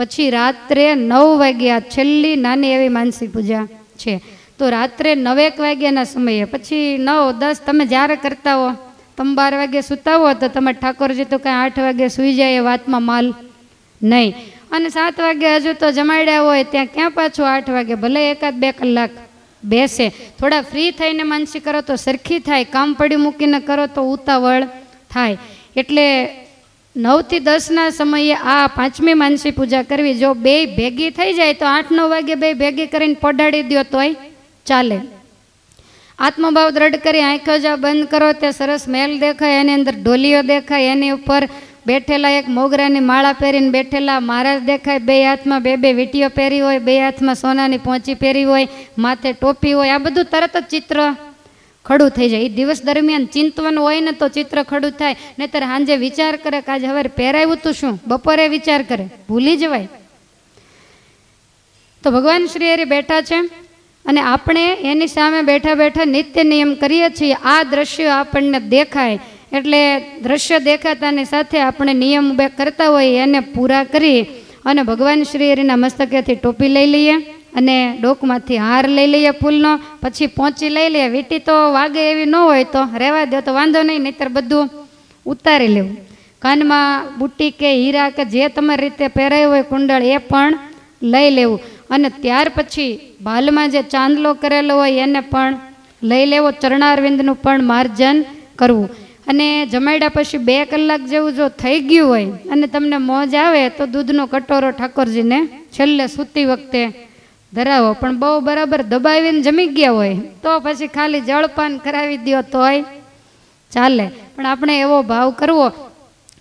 પછી રાત્રે નવ વાગ્યા છેલ્લી નાની એવી માનસી પૂજા છે. તો રાત્રે નવેક વાગ્યાના સમયે, પછી નવ, દસ, તમે જ્યારે કરતા હો, તમે બાર વાગે સૂતા હો, તો તમે ઠાકોરજી તો કાંઈ આઠ વાગે સૂઈ જાય એ વાતમાં માલ નહીં. અને સાત વાગે હજુ તો જમાડ્યા હોય, ત્યાં ક્યાં પાછું આઠ વાગે? ભલે એકાદ બે કલાક બેસે. થોડા ફ્રી થઈને માનસી કરો તો સરખી થાય, કામ પડી મૂકીને કરો તો ઉતાવળ થાય. એટલે નવથી દસના સમયે આ પાંચમી માનસી પૂજા કરવી. જો બે ભેગી થઈ જાય તો આઠ નવ વાગે બે ભેગી કરીને પડાડી દો તોય ચાલે. આત્મભાવ દ્રઢ કરી આંખો જ બંધ કરો ત્યાં સરસ મેલ દેખાય, એની અંદર ઢોલીઓ દેખાય, એની ઉપર બેઠેલા એક મોગરાની માળા પહેરીને બેઠેલા મહારાજ દેખાય, બે હાથમાં બે બે વીટીઓ પહેરી હોય, બે હાથમાં સોનાની પહોંચી પહેરી હોય, માથે ટોપી હોય, આ બધું તરત જ ચિત્ર ખડું થઈ જાય. એ દિવસ દરમિયાન ચિંતવાનું હોય ને તો ચિત્ર ખડું થાય. નહીતર સાંજે વિચાર કરે કે આજે હવે પહેરાવ્યું તું શું? બપોરે વિચાર કરે. ભૂલી જવાય. તો ભગવાન શ્રી હરિ બેઠા છે અને આપણે એની સામે બેઠા બેઠા નિત્ય નિયમ કરીએ છીએ. આ દ્રશ્ય આપણને દેખાય. એટલે દ્રશ્ય દેખાતાની સાથે આપણે નિયમ બે કરતા હોઈએ એને પૂરા કરી અને ભગવાન શ્રી હરિના મસ્તકેથી ટોપી લઈ લઈએ. અને ડોકમાંથી હાર લઈ લઈએ ફૂલનો, પછી પહોંચી લઈ લઈએ. વીંટી તો વાગે એવી ન હોય તો રહેવા દો તો વાંધો નહીં, નહીતર બધું ઉતારી લેવું. કાનમાં બુટ્ટી કે હીરા કે જે તમારી રીતે પહેરાયું હોય કુંડળ, એ પણ લઈ લેવું. અને ત્યાર પછી બાલમાં જે ચાંદલો કરેલો હોય, એને પણ લઈ લેવો. ચરણારવિંદનું પણ માર્જન કરવું. અને જમાડ્યા પછી બે કલાક જેવું જો થઈ ગયું હોય અને તમને મોજ આવે, તો દૂધનો કટોરો ઠાકોરજીને છેલ્લે સૂતી વખતે ધરાવો, પણ બહુ બરાબર દબાવીને જમી ગયા હોય, તો પછી ખાલી જળપાન કરાવી દો તોય ચાલે. પણ આપણે એવો ભાવ કરવો,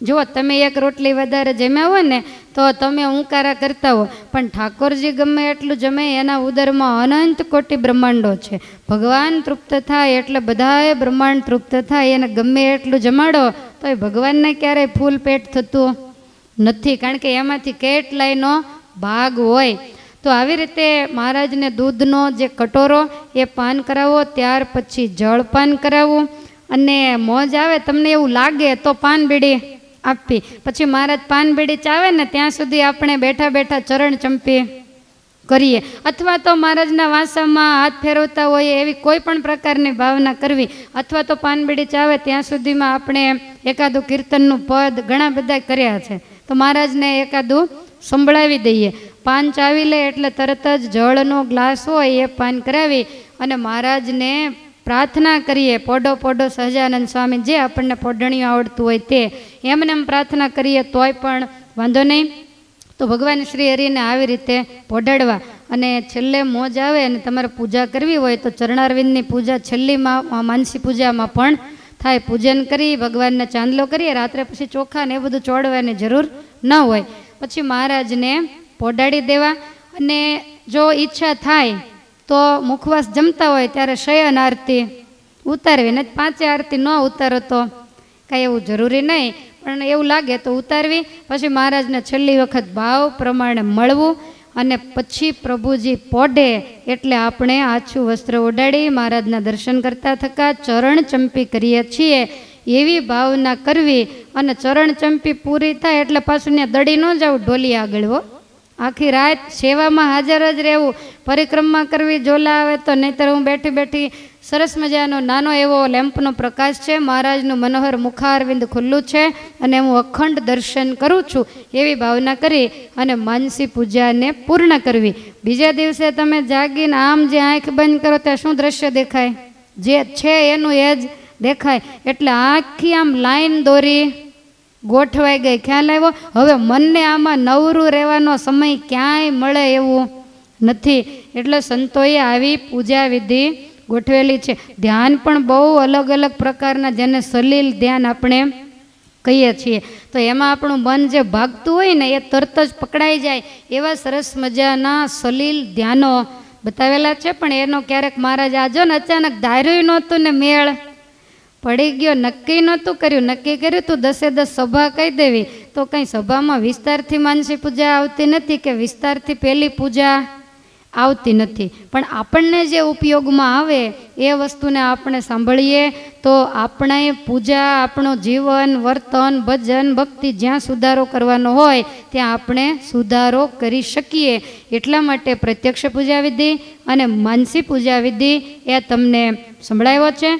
જો તમે એક રોટલી વધારે જમ્યા હોય ને, તો તમે ઉંકારા કરતા હો. પણ ઠાકોરજી ગમે એટલું જમે, એના ઉદરમાં અનંત કોટી બ્રહ્માંડો છે. ભગવાન તૃપ્ત થાય એટલે બધાએ બ્રહ્માંડ તૃપ્ત થાય, એને ગમે એટલું જમાડો તો એ ભગવાનને ક્યારેય ફૂલ પેટ થતું નથી. કારણ કે એમાંથી કેટલાયનો ભાગ હોય. તો આવી રીતે મહારાજને દૂધનો જે કટોરો એ પાન કરાવો, ત્યાર પછી જળ પાન કરાવવું અને મોજ આવે, તમને એવું લાગે તો પાન બીડી આપવી. પછી મહારાજ પાન બીડી ચાવે ને ત્યાં સુધી આપણે બેઠા બેઠા ચરણ ચંપી કરીએ. અથવા તો મહારાજના વાસામાં હાથ ફેરવતા હોઈએ એવી કોઈ પણ પ્રકારની ભાવના કરવી. અથવા તો પાનબીડી ચાવે ત્યાં સુધીમાં આપણે એકાદું કીર્તનનું પદ ઘણા બધા કર્યા છે. તો મહારાજને એકાદું સંભળાવી દઈએ. પાન ચાવી લે એટલે તરત જ જળનો ગ્લાસ હોય એ પાન કરાવી અને મહારાજને પ્રાર્થના કરીએ, પોડો પોડો, સહજાનંદ સ્વામી, જે આપણને પોડણીઓ આવડતું હોય તે. એમને એમ પ્રાર્થના કરીએ, તોય પણ વાંધો નહીં. તો ભગવાન શ્રી હરિને આવી રીતે પોઢાડવા અને છેલ્લે મોજ આવે અને તમારે પૂજા કરવી હોય તો ચરણારવિંદની પૂજા છેલ્લીમાં માનસી પૂજામાં પણ થાય. પૂજન કરી, ભગવાનને ચાંદલો કરીએ. રાત્રે પછી ચોખા ને એ બધું ચોડવાની જરૂર ન હોય. પછી મહારાજને પોઢાડી દેવા અને જો ઈચ્છા થાય તો મુખવાસ જમતા હોય ત્યારે શયન આરતી ઉતારવી. ને પાંચે આરતી ન ઉતારો તો કાંઈ એવું જરૂરી નહીં, પણ એવું લાગે તો ઉતારવી. પછી મહારાજને છેલ્લી વખત ભાવ પ્રમાણે મળવું અને પછી પ્રભુજી પોઢે એટલે આપણે આછું વસ્ત્ર ઓઢાડી મહારાજના દર્શન કરતા થકા, ચરણ ચંપી કરીએ છીએ એવી ભાવના કરવી અને ચરણ ચંપી પૂરી થાય એટલે પાછું ત્યાં દડી ન જાવ ઢોલી આગળ હો. આખી રાત સેવામાં હાજર જ રહેવું. પરિક્રમા કરવી જોલા આવે તો નહીતર હું બેઠી બેઠી સરસ મજાનો નાનો એવો લેમ્પનો પ્રકાશ છે. મહારાજનું મનોહર મુખારવિંદ ખુલ્લું છે અને હું અખંડ દર્શન કરું છું એવી ભાવના કરી અને માનસી પૂજાને પૂર્ણ કરવી. બીજા દિવસે તમે જાગીને આમ જે આંખ બંધ કરો ત્યાં શું દ્રશ્ય દેખાય? જે છે એનું એ જ દેખાય. એટલે આખી આમ લાઈન દોરી. ગોઠવાઈ ગઈ, ખ્યાલ આવ્યો? હવે મનને આમાં નવરું રહેવાનો સમય ક્યાંય મળે એવું નથી. એટલે સંતોએ આવી પૂજા વિધિ ગોઠવેલી છે. ધ્યાન પણ બહુ અલગ અલગ પ્રકારના, જેને સલીલ ધ્યાન આપણે કહીએ છીએ. તો એમાં આપણું મન જે ભાગતું હોય ને, એ તરત જ પકડાઈ જાય. એવા સરસ મજાના સલીલ ધ્યાનો બતાવેલા છે. પણ એનો ક્યારેક મહારાજ આજો ને અચાનક ધાર્યું નહોતું ને મેળ. પડી ગયો, નક્કી નહોતું કર્યું. નક્કી કર્યું તું દસે દસ સભા કહી દેવી. તો કંઈ સભામાં વિસ્તારથી માનસી પૂજા આવતી નથી કે વિસ્તારથી પહેલી પૂજા આવતી નથી? પણ આપણને જે ઉપયોગમાં આવે એ વસ્તુને આપણે સાંભળીએ, તો આપણે પૂજા, આપણું જીવન, વર્તન, ભજન, ભક્તિ જ્યાં સુધારો કરવાનો હોય, ત્યાં આપણે સુધારો કરી શકીએ. એટલા માટે પ્રત્યક્ષ પૂજા વિધિ અને માનસી પૂજા વિધિ એ તમને સંભળાવ્યો છે.